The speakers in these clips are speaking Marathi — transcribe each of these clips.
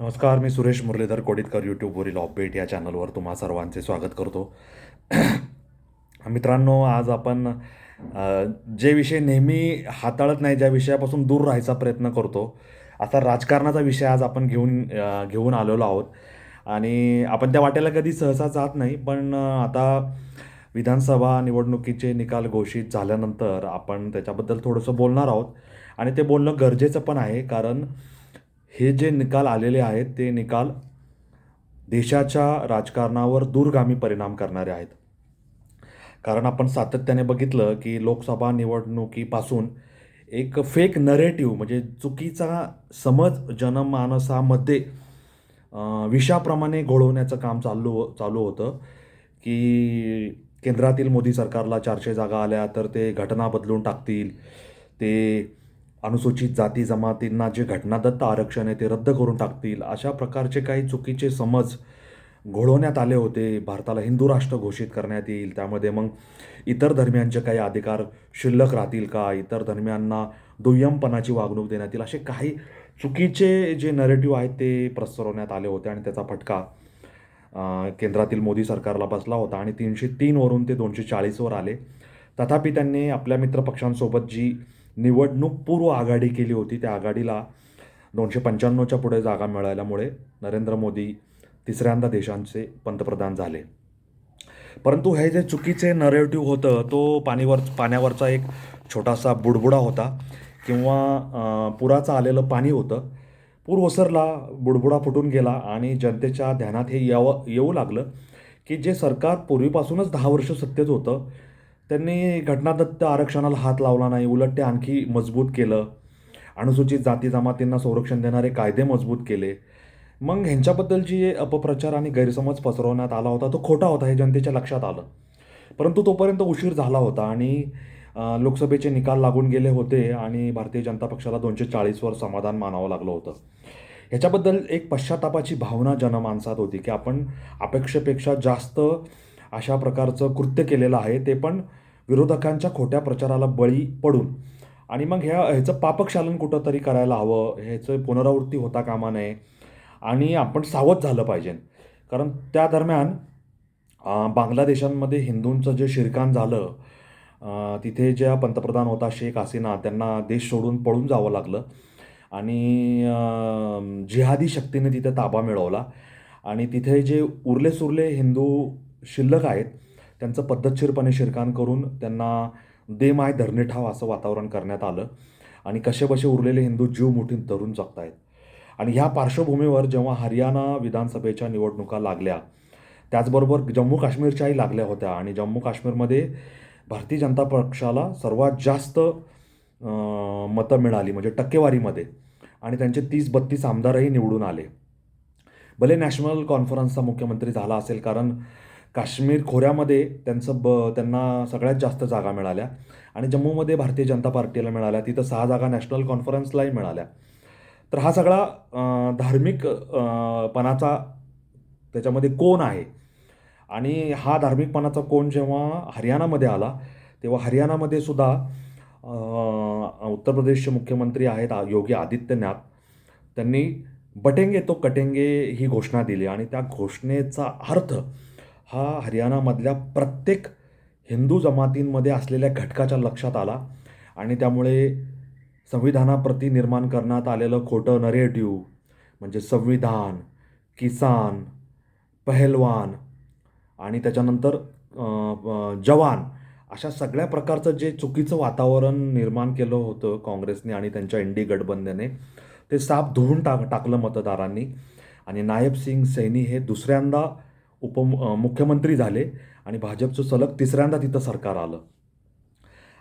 नमस्कार मी सुरेश मुरलीधर कोडितकर यूट्यूबवरील ऑपबेट या चॅनलवर तुम्हा सर्वांचे स्वागत करतो. मित्रांनो आज आपण जे विषय नेहमी हाताळत नाही ज्या विषयापासून दूर राहायचा प्रयत्न करतो असा राजकारणाचा विषय आज आपण घेऊन घेऊन आलेलो आहोत. आणि आपण त्या वाटेला कधी सहसा जात नाही पण आता विधानसभा निवडणुकीचे निकाल घोषित झाल्यानंतर आपण त्याच्याबद्दल थोडंसं बोलणार आहोत. आणि ते बोलणं गरजेचं पण आहे कारण हे जे निकाल आलेले आहेत ते निकाल देशाच्या राजकारणावर दूरगामी परिणाम करणारे आहेत. कारण आपण सातत्याने बघितलं की लोकसभा निवडणुकीपासून एक फेक नरेटिव्ह म्हणजे चुकीचा समज जनमानसामध्ये विषाप्रमाणे घोळवण्याचं काम चालू चालू होतं की केंद्रातील मोदी सरकारला चारशे जागा आल्या तर ते घटना बदलून टाकतील ते अनुसूचित जाती जमातींना जे घटनादत्त आरक्षण आहे ते रद्द करून टाकतील अशा प्रकारचे काही चुकीचे समज घोळवण्यात आले होते. भारताला हिंदू राष्ट्र घोषित करण्यात येईल. त्यामध्ये मग इतर धर्मियांचे काही अधिकार शिल्लक राहतील का? इतर धर्मियांना दुय्यमपणाची वागणूक देण्यात येईल असे काही चुकीचे जे नरेटिव्ह आहेत ते प्रसरवण्यात आले होते आणि त्याचा फटका केंद्रातील मोदी सरकारला बसला होता आणि तीनशे तीनवरून ते दोनशे चाळीसवर आले. तथापि त्यांनी आपल्या मित्रपक्षांसोबत जी निवडणूक पूर्व आघाडी केली होती. त्या आघाडीला दोनशे पंच्याण्णवच्या पुढे जागा मिळाल्यामुळे नरेंद्र मोदी तिसऱ्यांदा देशांचे पंतप्रधान झाले. परंतु हे जे चुकीचे नरेटिव्ह होतं तो पाणीवर पाण्यावरचा एक छोटासा बुडबुडा होता किंवा पुराचं आलेलं पाणी होतं. पूर ओसरला बुडबुडा फुटून गेला आणि जनतेच्या ध्यानात हे यावं येऊ लागलं की जे सरकार पूर्वीपासूनच दहा वर्ष सत्तेत होतं त्यांनी घटनादत्त आरक्षणाला हात लावला नाही उलट ते आणखी मजबूत केलं. अनुसूचित जाती जमातींना संरक्षण देणारे कायदे मजबूत केले. मग ह्यांच्याबद्दलची जे अपप्रचार आणि गैरसमज पसरवण्यात आला होता तो खोटा होता हे जनतेच्या लक्षात आलं. परंतु तोपर्यंत उशीर झाला होता आणि लोकसभेचे निकाल लागून गेले होते आणि भारतीय जनता पक्षाला दोनशे चाळीसवर समाधान मानावं लागलं होतं. ह्याच्याबद्दल एक पश्चातापाची भावना जनमानसात होती की आपण अपेक्षेपेक्षा जास्त अशा प्रकारचं कृत्य केलेलं आहे. ते पण विरोधकांच्या खोट्या प्रचाराला बळी पडून. आणि मग ह्या ह्याचं पापक्षालन कुठंतरी करायला हवं. ह्याचं पुनरावृत्ती होता कामा नये. आणि आपण सावध झालं पाहिजे. कारण त्या दरम्यान बांगलादेशांमध्ये हिंदूंचं जे शिरकाण झालं तिथे ज्या पंतप्रधान होता शेख हसीना त्यांना देश सोडून पळून जावं लागलं. आणि जिहादी शक्तीने तिथे ताबा मिळवला. आणि तिथे जे उरले सुरले हिंदू शिल्लक आहेत. त्यांचं पद्धतशीरपणे शिरकाण करून त्यांना दे माय धरणे ठाव असं वातावरण करण्यात आलं. आणि कसेबसे उरलेले हिंदू जीव मुठीत धरून जगतायत. आणि ह्या पार्श्वभूमीवर जेव्हा हरियाणा विधानसभेच्या निवडणुका लागल्या त्याचबरोबर जम्मू काश्मीरच्याही लागल्या होत्या. आणि जम्मू काश्मीरमध्ये भारतीय जनता पक्षाला सर्वात जास्त मतं मिळाली म्हणजे टक्केवारीमध्ये. आणि त्यांचे तीस बत्तीस आमदारही निवडून आले. भले नॅशनल कॉन्फरन्सचा मुख्यमंत्री झाला असेल कारण काश्मीर खोऱ्यामध्ये त्यांचं ब त्यांना सगळ्यात जास्त जागा मिळाल्या. आणि जम्मूमध्ये भारतीय जनता पार्टीला मिळाल्या. तिथं सहा जागा नॅशनल कॉन्फरन्सलाही मिळाल्या. तर हा सगळा धार्मिक पणाचा त्याच्यामध्ये कोण आहे? आणि हा धार्मिकपणाचा कोण जेव्हा हरियाणामध्ये आला तेव्हा हरियाणामध्ये सुद्धा उत्तर प्रदेशचे मुख्यमंत्री आहेत योगी आदित्यनाथ. त्यांनी बटेंगे तो कटेंगे ही घोषणा दिली. आणि त्या घोषणेचा अर्थ हा हरियाणामधल्या प्रत्येक हिंदू जमातींमध्ये असलेल्या घटकाच्या लक्षात आला आणि त्यामुळे संविधानाप्रती निर्माण करण्यात आलेलं खोटं नरेटिव्ह म्हणजे संविधान किसान पहलवान आणि त्याच्यानंतर जवान अशा सगळ्या प्रकारचं जे चुकीचं वातावरण निर्माण केलं होतं काँग्रेसने आणि त्यांच्या इंडी गठबंधने ते साफ धुवून टाक टाकलं मतदारांनी. आणि नायब सिंग सैनी हे दुसऱ्यांदा उप मुख्यमंत्री झाले आणि भाजपचं सलग तिसऱ्यांदा तिथं सरकार आलं.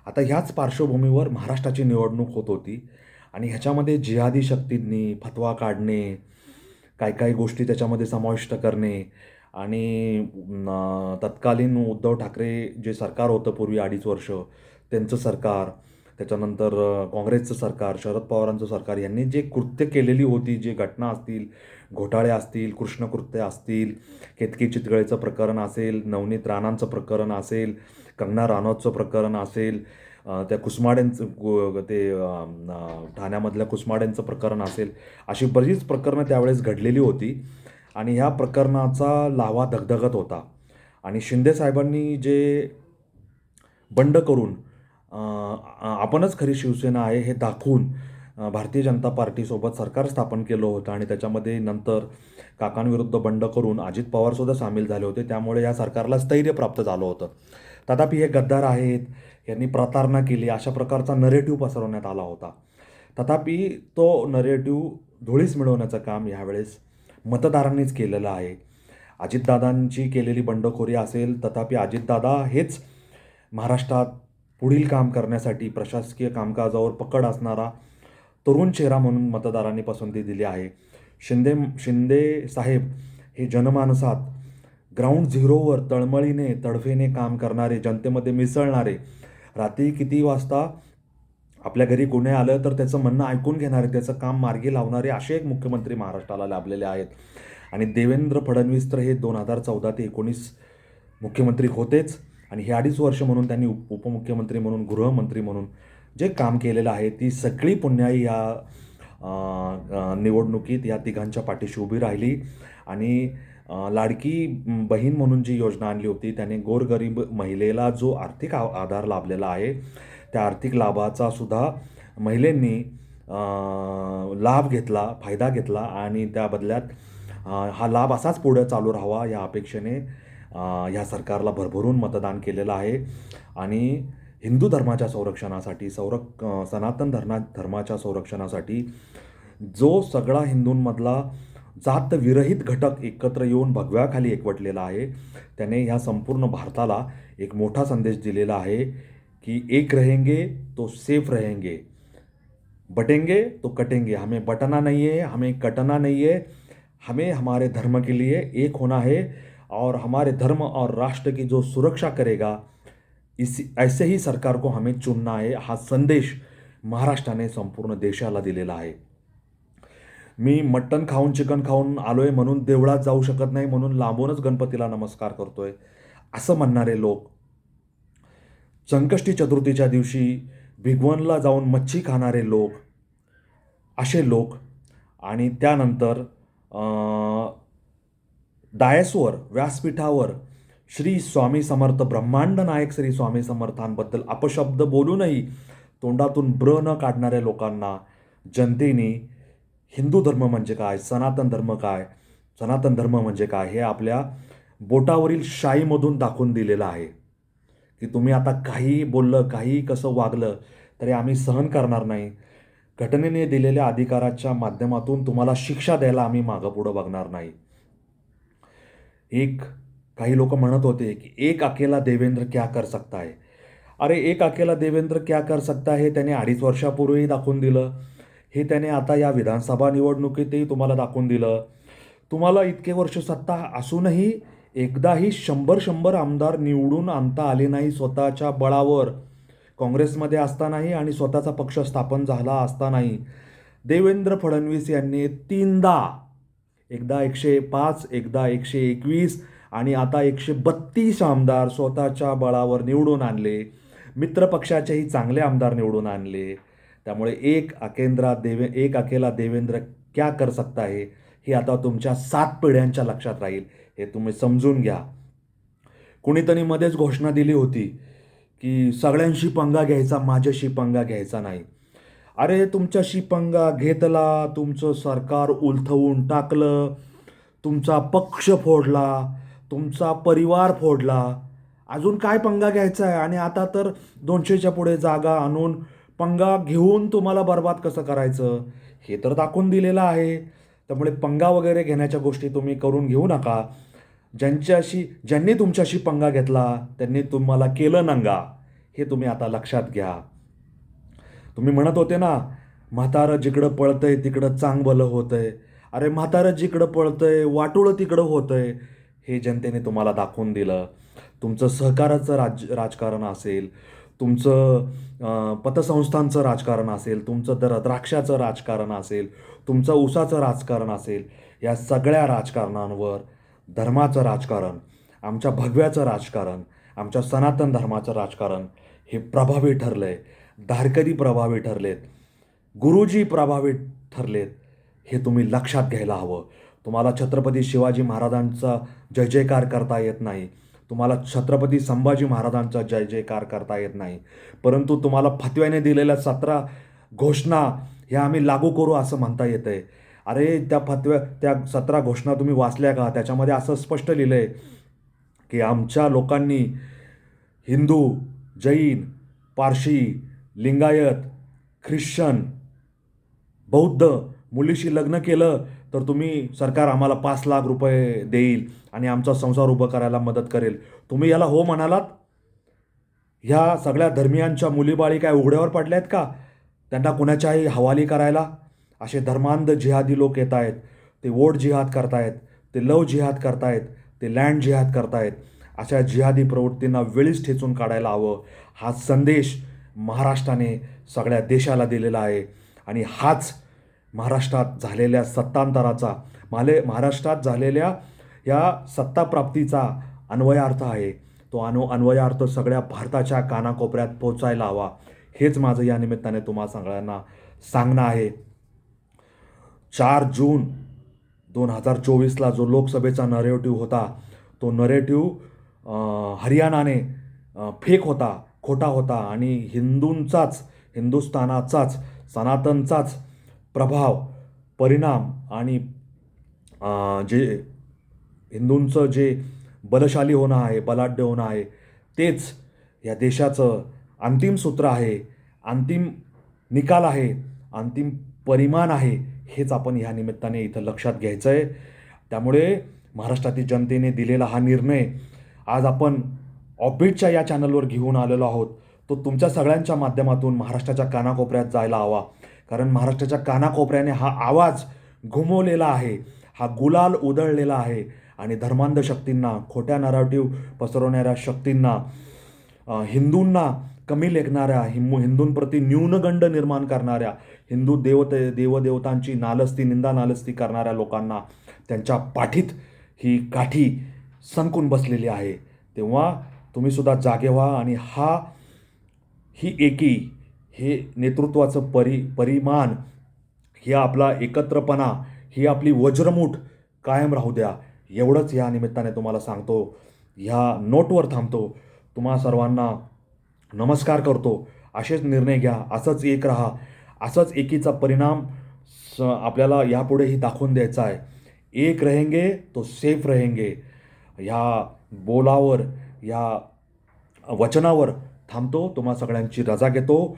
आता ह्याच पार्श्वभूमीवर महाराष्ट्राची निवडणूक होत होती आणि ह्याच्यामध्ये जिहादी शक्तींनी फतवा काढणे काय काय गोष्टी त्याच्यामध्ये समाविष्ट करणे आणि तत्कालीन उद्धव ठाकरे जे सरकार होतं पूर्वी अडीच वर्ष त्यांचं सरकार त्याच्यानंतर काँग्रेसचं सरकार शरद पवारांचं सरकार यांनी जे कृत्य केलेली होती जे घटना असतील घोटाळे असतील कृष्णकृत्य असतील केतकी चितगळेचं प्रकरण असेल नवनीत राणांचं प्रकरण असेल कंगना राणोतचं प्रकरण असेल त्या कुसमाड्यांचं ते ठाण्यामधल्या कुसमाड्यांचं प्रकरण असेल अशी बरीच प्रकरणं त्यावेळेस घडलेली होती. आणि ह्या प्रकरणाचा लावा धगधगत होता. आणि शिंदे साहेबांनी जे बंड करून आपणच खरी शिवसेना आहे हे दाखवून भारतीय जनता पार्टीसोबत सरकार स्थापन केलं होतं आणि त्याच्यामध्ये नंतर काकांविरुद्ध बंड करून अजित पवारसुद्धा सामील झाले होते. त्यामुळे या सरकारला स्थैर्य प्राप्त झालं होतं. तथापि हे गद्दार आहेत यांनी प्रतारणा केली अशा प्रकारचा नरेटिव्ह पसरवण्यात आला होता. तथापि तो नरेटिव्ह धुळीस मिळवण्याचं काम यावेळेस मतदारांनीच केलेलं आहे. अजितदादांची केलेली बंडखोरी असेल तथापि अजितदादा हेच महाराष्ट्रात पुढील काम करण्यासाठी प्रशासकीय कामकाजावर पकड असणारा तरुण चेहरा म्हणून मतदारांनी पसंती दिली आहे. शिंदे शिंदे साहेब हे जनमानसात ग्राउंड झिरोवर तळमळीने तडफेने काम करणारे जनतेमध्ये मिसळणारे. रात्री किती वाजता आपल्या घरी कोणी आलं तर त्याचं म्हणणं ऐकून घेणारे त्याचं काम मार्गी लावणारे असे एक मुख्यमंत्री महाराष्ट्राला लाभलेले आहेत. आणि देवेंद्र फडणवीस तर हे दोन हजार चौदा ते एकोणीस मुख्यमंत्री होतेच. आणि हे अडीच वर्ष म्हणून त्यांनी उप उपमुख्यमंत्री म्हणून गृहमंत्री म्हणून जे काम केलेलं आहे ती सगळी पुण्याई या निवडणुकीत या तिघांच्या पाठीशी उभी राहिली. आणि लाडकी बहीण म्हणून जी योजना आणली होती त्याने गोरगरीब महिलेला जो आर्थिक आ- आधार लाभलेला आहे त्या आर्थिक लाभाचा सुद्धा महिलेंनी लाभ घेतला फायदा घेतला आणि त्या बदल्यात हा लाभ असाच पुढे चालू राहावा या अपेक्षेने ह्या सरकारला भरभरून मतदान केलेलं आहे. आणि हिंदू धर्माच्या संरक्षणासाठी संरक सनातन धर्मा धर्माच्या संरक्षणासाठी जो सगळा हिंदूंमधला जात विरहित घटक एकत्र येऊन भगव्याखाली एकवटलेला आहे त्याने ह्या संपूर्ण भारताला एक मोठा संदेश दिलेला आहे की एक रहेंगे तो सेफ रहेंगे. बटेंगे तो कटेंगे. हमें बटना नहीं है हमें कटना नहीं है हमें हमारे धर्म के लिए एक होना है और हमारे धर्म और राष्ट्र की जो सुरक्षा करेगा इसी ऐसे ही सरकार को हमें चुनना आहे. हा संदेश महाराष्ट्राने संपूर्ण देशाला दिलेला आहे. मी मटण खाऊन चिकन खाऊन आलो आहे म्हणून देवळात जाऊ शकत नाही म्हणून लांबूनच गणपतीला नमस्कार करतो आहे असं म्हणणारे लोक संकष्टी चतुर्थीच्या दिवशी भिगवनला जाऊन मच्छी खाणारे लोक असे लोक आणि त्यानंतर डायसवर व्यासपीठावर श्री स्वामी समर्थ ब्रह्मांड नायक श्री स्वामी समर्थांबद्दल अपशब्द बोलूनही तोंडातून ब्र न काढणाऱ्या लोकांना जनतेने हिंदू धर्म म्हणजे काय सनातन धर्म काय सनातन धर्म म्हणजे काय हे आपल्या बोटावरील शाईमधून दाखवून दिलेलं आहे. की तुम्ही आता काही बोललं काही कसं वागलं तरी आम्ही सहन करणार नाही. घटनेने दिलेल्या अधिकाराच्या माध्यमातून तुम्हाला शिक्षा द्यायला आम्ही मागं पुढं बघणार नाही. एक काही लोक म्हणत होते की एक अकेला देवेंद्र क्या कर सकता है? अरे एक अकेला देवेंद्र क्या कर सकता हे त्याने अडीच वर्षापूर्वी दाखवून दिलं. हे त्याने आता या विधानसभा निवडणुकीतही तुम्हाला दाखवून दिलं. तुम्हाला इतके वर्ष सत्ता असूनही एकदाही शंभर शंभर आमदार निवडून आणता आले नाही स्वतःच्या बळावर. काँग्रेसमध्ये असतानाही आणि स्वतःचा पक्ष स्थापन झाला असतानाही. देवेंद्र फडणवीस यांनी तीनदा एकदा एकशे पाच एकदा एकशे एकवीस आणि आता एकशे बत्तीस आमदार स्वतःच्या बळावर निवडून आणले. मित्रपक्षाचेही चांगले आमदार निवडून आणले. त्यामुळे एक अकेंद्रा देवे एक अकेला देवेंद्र क्या कर सकता है हे आता तुमच्या सात पिढ्यांच्या लक्षात राहील. हे तुम्ही समजून घ्या. कुणीतरी मध्येच घोषणा दिली होती की सगळ्यांशी पंगा घ्यायचा माझ्याशी पंगा घ्यायचा नाही. अरे तुमच्याशी पंगा घेतला तुमचं सरकार उलथवून टाकलं तुमचा पक्ष फोडला तुमचा परिवार फोडला. अजून काय पंगा घ्यायचा आहे? आणि आता तर दोनशेच्या पुढे जागा आणून पंगा घेऊन तुम्हाला बर्बाद कसं करायचं? हे तर दाखवून दिलेलं आहे. त्यामुळे पंगा वगैरे घेण्याच्या गोष्टी तुम्ही करून घेऊ नका. ज्यांच्याशी ज्यांनी तुमच्याशी पंगा घेतला त्यांनी तुम्हाला केलं नंगा. हे तुम्ही आता लक्षात घ्या. तुम्ही म्हणत होते ना म्हातारं जिकडं पळतंय तिकडं चांगलं होतंय. अरे म्हातारं जिकडं पळतंय वाटुळं तिकडं होतंय. हे जनतेने तुम्हाला दाखवून दिलं. तुमचं सहकाराचं राज राजकारण असेल तुमचं पतसंस्थांचं राजकारण असेल तुमचं दर द्राक्षाचं राजकारण असेल तुमचं ऊसाचं राजकारण असेल या सगळ्या राजकारणांवर धर्माचं राजकारण आमच्या भगव्याचं राजकारण आमच्या सनातन धर्माचं राजकारण हे प्रभावी ठरलं आहे धारकरी प्रभावी ठरलेत. गुरुजी प्रभावी ठरलेत हे तुम्ही लक्षात घ्यायला हवं. तुम्हाला छत्रपती शिवाजी महाराजांचा जय जयकार करता येत नाही. तुम्हाला छत्रपती संभाजी महाराजांचा जय जयकार करता येत नाही. परंतु तुम्हाला फतव्याने दिलेल्या सतरा घोषणा ह्या आम्ही लागू करू असं म्हणता येतं आहे अरे त्या फतव्या त्या सतरा घोषणा तुम्ही वाचल्या का? त्याच्यामध्ये असं स्पष्ट लिहिलं आहे की आमच्या लोकांनी हिंदू जैन पारशी लिंगायत ख्रिश्चन बौद्ध मुलीशी लग्न केलं तर तुम्ही सरकार आम्हाला पाच लाख रुपये देईल आणि आमचा संसार उभं करायला मदत करेल. तुम्ही याला हो म्हणालात? ह्या सगळ्या धर्मियांच्या मुलीबाळी काय उघड्यावर पडल्या आहेत का? त्यांना कुणाच्याही हवाली करायला? असे धर्मांध जिहादी लोक येत आहेत. ते वोट जिहाद करतायत ते लव जिहाद करतायत ते लँड जिहाद करतायत. अशा जिहादी प्रवृत्तींना वेळीच ठेचून काढायला हवं. हा संदेश महाराष्ट्राने सगळ्या देशाला दिलेला आहे. आणि हाच महाराष्ट्रात झालेल्या सत्तांतराचा माले महाराष्ट्रात झालेल्या या सत्ताप्राप्तीचा अन्वयार्थ आहे. तो अनु अन्वयार्थ सगळ्या भारताच्या कानाकोपऱ्यात पोचायला हवा. हेच माझं या निमित्ताने तुम्हा सगळ्यांना सांगणं आहे. चार जून दोन हजार चोवीसला जो लोकसभेचा नरेटिव्ह होता तो नरेटिव्ह हरियाणाने फेक होता खोटा होता आणि हिंदूंचाच हिंदुस्थानाचाच सनातनचाच प्रभाव परिणाम आणि जे हिंदूंचं जे बलशाली होणं आहे बलाढ्य होणं आहे तेच या देशाचं अंतिम सूत्र आहे अंतिम निकाल आहे अंतिम परिमाण आहे हेच आपण ह्या निमित्ताने इथं लक्षात घ्यायचं आहे त्यामुळे महाराष्ट्रातील जनतेने दिलेला हा निर्णय आज आपण ऑबिटच्या या चॅनलवर घेऊन आलेलो आहोत. तो तुमच्या सगळ्यांच्या माध्यमातून महाराष्ट्राच्या कानाकोपऱ्यात जायला हवा. कारण महाराष्ट्राच्या कानाकोपऱ्याने हा आवाज घुमवलेला आहे. हा गुलाल उधळलेला आहे. आणि धर्मांध शक्तींना खोट्या नराटिव्ह पसरवणाऱ्या शक्तींना हिंदूंना कमी लेखणाऱ्या हिंदू हिंदूंप्रती न्यूनगंड निर्माण करणाऱ्या हिंदू देवते देवदेवतांची नालस्ती निंदा नालस्ती करणाऱ्या लोकांना त्यांच्या पाठीत ही काठी संकून बसलेली आहे. तेव्हा तुम्ही सुद्धा जागे व्हा आणि हा ही एकी हे नेतृत्वाचं परि परिमाण हे आपला एकत्रपणा ही आपली वज्रमूठ कायम राहू द्या. एवढंच या निमित्ताने तुम्हाला सांगतो. ह्या नोटवर थांबतो. तुम्हा सर्वांना नमस्कार करतो. असेच निर्णय घ्या. असंच एक राहा. असंच एकीचा परिणाम स आपल्याला यापुढेही दाखवून द्यायचा आहे. एक रहेंगे तो सेफ रहेंगे. ह्या बोलावर या वचनावर थांबतो. तुम्हा सगळ्यांची रजा घेतो.